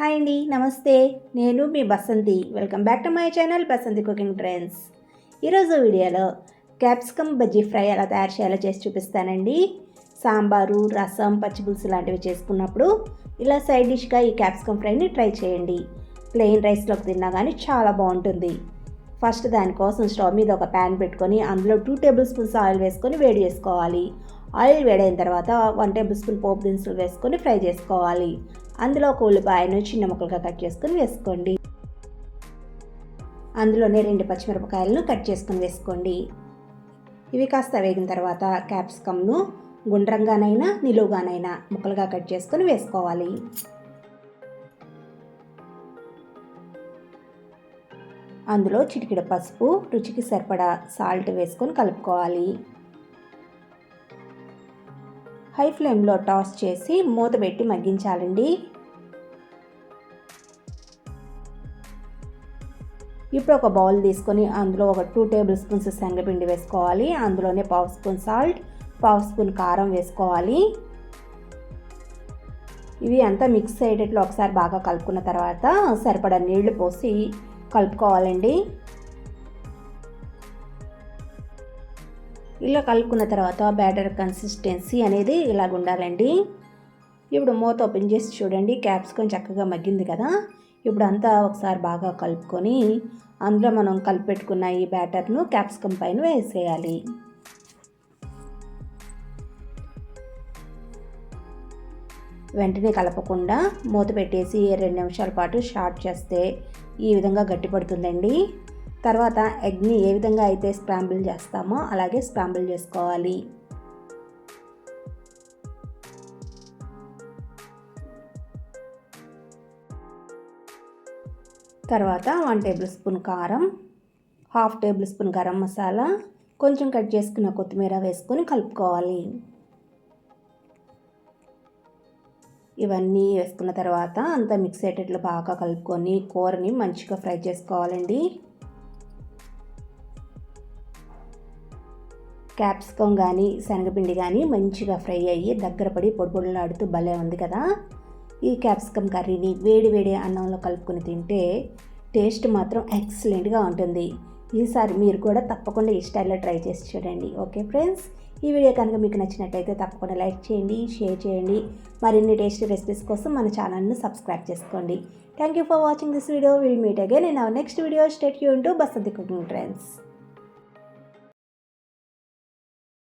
Hi అండి నమస్తే. నేను మీ Basanti. Welcome back to my channel Basanti cooking trends ఈరోజు వీడియోలో క్యాప్సికమ్ బజ్జీ ఫ్రై ఎలా తయారు చేయాలో చేసి చూపిస్తానండి. సాంబారు రసం పచ్చిపులుసు లాంటివి చేసుకున్నప్పుడు ఇలా సైడ్ డిష్గా ఈ క్యాప్సికమ్ ఫ్రైని ట్రై చేయండి. ప్లెయిన్ రైస్లోకి తిన్నా కానీ చాలా బాగుంటుంది. ఫస్ట్ దానికోసం స్టవ్ మీద ఒక ప్యాన్ పెట్టుకొని అందులో టూ టేబుల్ స్పూన్స్ ఆయిల్ వేసుకొని వేడి చేసుకోవాలి. ఆయిల్ వేడైన తర్వాత వన్ టేబుల్ స్పూన్ పోపు దినుసులు వేసుకొని ఫ్రై చేసుకోవాలి. అందులో ఒక ఉల్లిపాయను చిన్న ముక్కలుగా కట్ చేసుకొని వేసుకోండి. అందులోనే రెండు పచ్చిమిరపకాయలను కట్ చేసుకొని వేసుకోండి. ఇవి కాస్త వేగిన తర్వాత క్యాప్సికమ్ను గుండ్రంగానైనా నిలువుగానైనా ముక్కలుగా కట్ చేసుకొని వేసుకోవాలి. అందులో చిటికిడ పసుపు రుచికి సరిపడా సాల్ట్ వేసుకొని కలుపుకోవాలి. హై ఫ్లేమ్లో టాస్ చేసి మూత పెట్టి మగ్గించాలండి. ఇప్పుడు ఒక బౌల్ తీసుకొని అందులో ఒక టూ టేబుల్ స్పూన్స్ శనగపిండి వేసుకోవాలి. అందులోనే పావు స్పూన్ సాల్ట్ పావు స్పూన్ కారం వేసుకోవాలి. ఇవి అంతా మిక్స్ అయ్యేటట్లు ఒకసారి బాగా కలుపుకున్న తర్వాత సరిపడా నీళ్ళు పోసి కలుపుకోవాలండి. ఇలా కలుపుకున్న తర్వాత బ్యాటర్ కన్సిస్టెన్సీ అనేది ఇలాగ ఉండాలండి. ఇప్పుడు మూత ఓపెన్ చేసి చూడండి క్యాప్సికమ్ చక్కగా మగ్గింది కదా. ఇప్పుడు అంతా ఒకసారి బాగా కలుపుకొని అందులో మనం కలిపెట్టుకున్న ఈ బ్యాటర్ను క్యాప్సికమ్ పైన వేసేయాలి. వెంటనే కలపకుండా మూత పెట్టేసి రెండు నిమిషాల పాటు షార్ట్ చేస్తే ఈ విధంగా గట్టిపడుతుందండి. తర్వాత ఎగ్ని ఏ విధంగా అయితే స్క్రాంబుల్ చేస్తామో అలాగే స్క్రాంబుల్ చేసుకోవాలి. తర్వాత వన్ టేబుల్ స్పూన్ కారం half table spoon garam masala కొంచెం కట్ చేసుకున్న కొత్తిమీర వేసుకొని కలుపుకోవాలి. ఇవన్నీ వేసుకున్న తర్వాత అంతా మిక్స్ అయ్యేటట్లు బాగా కలుపుకొని కూరని మంచిగా ఫ్రై చేసుకోవాలండి. క్యాప్సికమ్ కానీ శనగపిండి కానీ మంచిగా ఫ్రై అయ్యి దగ్గర పడి పొడిపొడిలాడుతూ భలే ఉంది కదా. ఈ క్యాప్సికమ్ కర్రీని వేడి వేడి అన్నంలో కలుపుకొని తింటే టేస్ట్ మాత్రం ఎక్సలెంట్గా ఉంటుంది. ఈసారి మీరు కూడా తప్పకుండా ఈ స్టైల్లో ట్రై చేసి చూడండి. Okay friends? ఈ వీడియో కనుక మీకు నచ్చినట్టయితే తప్పకుండా లైక్ చేయండి షేర్ చేయండి. మరిన్ని టేస్టీ రెసిపీస్ కోసం మన ఛానల్ను సబ్స్క్రైబ్ చేసుకోండి. Thank you for watching this video will meet again in our next video stay you ఉంటూ బసంతి కుకింగ్ ట్రెండ్స్